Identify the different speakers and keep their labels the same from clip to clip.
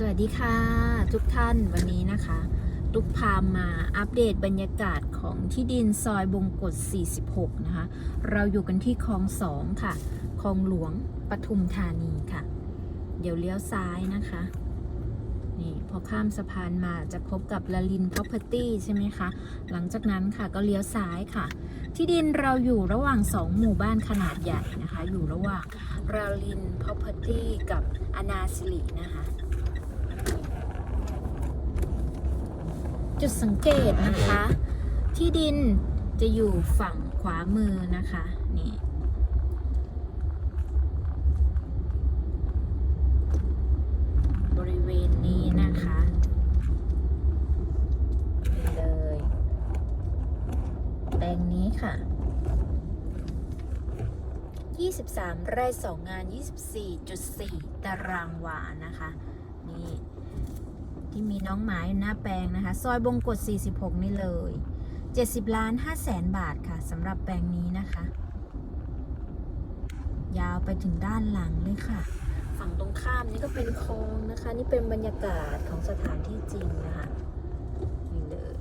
Speaker 1: สวัสดีค่ะ ทุกท่านวันนี้นะคะ ทุกพามาอัปเดตบรรยากาศของที่ดินซอยบงกฎ 46 นะคะ เราอยู่กันที่คลองสองค่ะคลองหลวงปทุมธานีค่ะ เดี๋ยวเลี้ยวซ้ายนะคะ นี่พอข้ามสะพานมาจะพบกับลลินพ Property ใช่ไหมคะ หลังจากนั้นค่ะก็เลี้ยวซ้ายค่ะ ที่ดินเราอยู่ระหว่างสองหมู่บ้านขนาดใหญ่นะคะ อยู่ระหว่างราลินพ Property กับอนาสิรินะคะ จุดสังเกตนะคะ ที่ดินจะอยู่ฝั่งขวามือนะคะนี่บริเวณนี้นะคะเลยแปลงนี้ค่ะ 23 ไร่ 2 งาน 24.4 ตารางวานะคะ นี่ ที่มีน้องหมาอยู่หน้าแปลงนะคะ ซอยบงกฎ46 นี่เลย 70 ล้าน5แสนบาทค่ะสำหรับแปลงนี้นะคะ ยาวไปถึงด้านหลังเลยค่ะ ฝั่งตรงข้ามนี่ก็เป็นคลองนะคะ นี่เป็นบรรยากาศของสถานที่จริงนะคะนี่เลย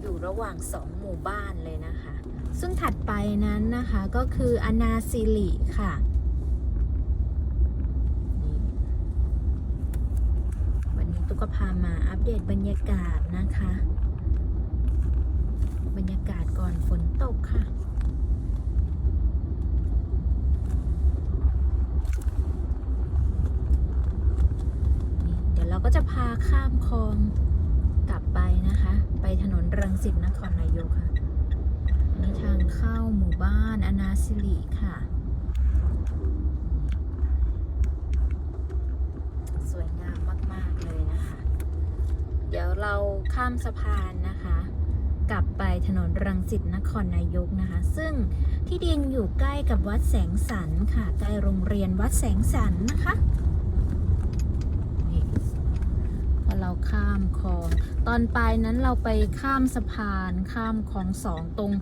Speaker 1: อยู่ระหว่างสองหมู่บ้านเลยนะคะ ซึ่งถัดไปนั้นนะคะก็คืออนาซิลิค่ะนี่วันนี้ตุ๊ ก็พามาอัปเดตบรรยากาศนะคะ บรรยากาศก่อนฝนตกค่ะ เดี๋ยวเราก็จะพาข้ามคลองกลับไปนะคะ ไปถนนรังสิตนครนายกค่ะ อันนี้ทางเข้าหมู่บ้านอนาสิริค่ะ สวยงามมาก ๆ เลยนะคะ เดี๋ยวเราข้ามสะพานนะคะ กลับไปถนนรังสิตนครนายกนะคะ ซึ่งที่ดินอยู่ใกล้กับวัดแสงสันค่ะ ใกล้โรงเรียนวัดแสงสันนะคะพอเราข้ามคลอง ตอนไปนั้นเราไปข้ามสะพานข้ามคลองสองตรง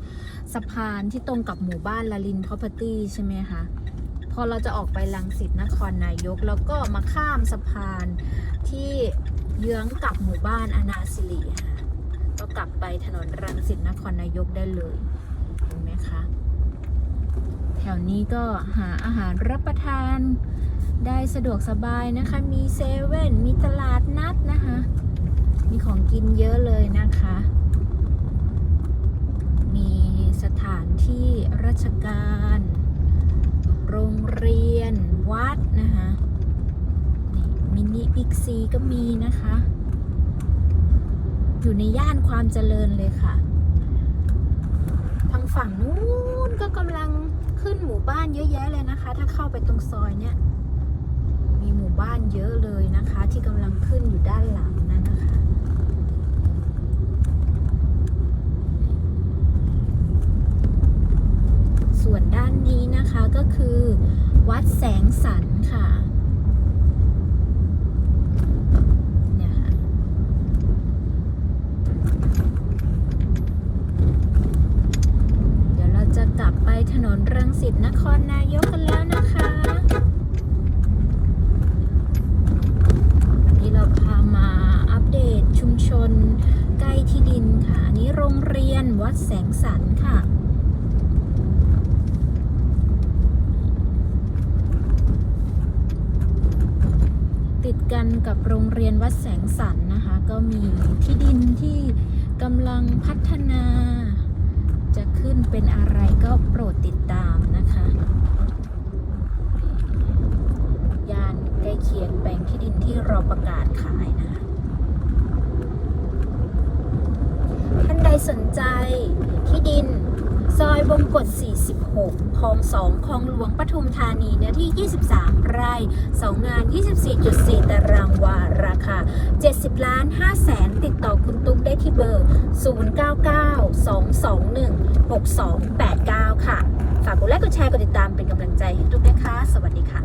Speaker 1: สะพานที่ตรงกับหมู่บ้านลาลินพ r o p e r t y ใช่ไหมคะพอเราจะออกไปลังสิตนครนายก แล้วก็มาข้ามสะพานที่ เยื้องกับหมู่บ้านอนาสิริค่ะก็กลับไปถนนรังสิตนครนายกได้เลยเห็นไหมคะ แถวนี้ก็หาอาหารรับประทานได้สะดวกสบายนะคะ มีเซเว่น มีตลาดนัดนะคะ มีของกินเยอะเลยนะคะ มีสถานที่ราชการ โรงเรียน วัดนะคะ นิบิ๊กซีก็มีนะคะ อยู่ในย่านความเจริญเลยค่ะ ทางฝั่งนู้นก็กำลังขึ้นหมู่บ้านเยอะแยะเลยนะคะ ถ้าเข้าไปตรงซอยเนี่ยมีหมู่บ้านเยอะเลยนะคะ ที่กำลังขึ้นอยู่ด้านหลังนั่นนะคะส่วนด้านนี้นะคะก็คือ วัดแสงสันค่ะเนี่ยค่ะ เดี๋ยวเราจะกลับไปถนนรังสิต นครนายกกันแล้วนะคะวันนี้เราพามาอัปเดตชุมชนใกล้ที่ดินค่ะ อันนี้โรงเรียนวัดแสงสันค่ะติดกันกับโรงเรียนวัดแสงสันนะคะ ก็มีที่ดินที่กำลังพัฒนา จะขึ้นเป็นอะไร ก็โปรดติดตามนะคะ ยานใกล้เคียงแปลงที่ดินที่เราประกาศขายนะคะท่านใดสนใจที่ดิน ซอยบงกฎ 46 คลอง 2 คลองหลวงปทุมธานีเนื้อที่ 23 ไร่ 2 งาน 24.4 ตารางวา ราคา 70 ล้าน5แสน ติดต่อคุณตุ๊กได้ที่เบอร์ 0992216289 ค่ะ ฝากกดไลค์ กดแชร์ กดติดตามเป็นกำลังใจให้ตุ๊กนะคะ สวัสดีค่ะ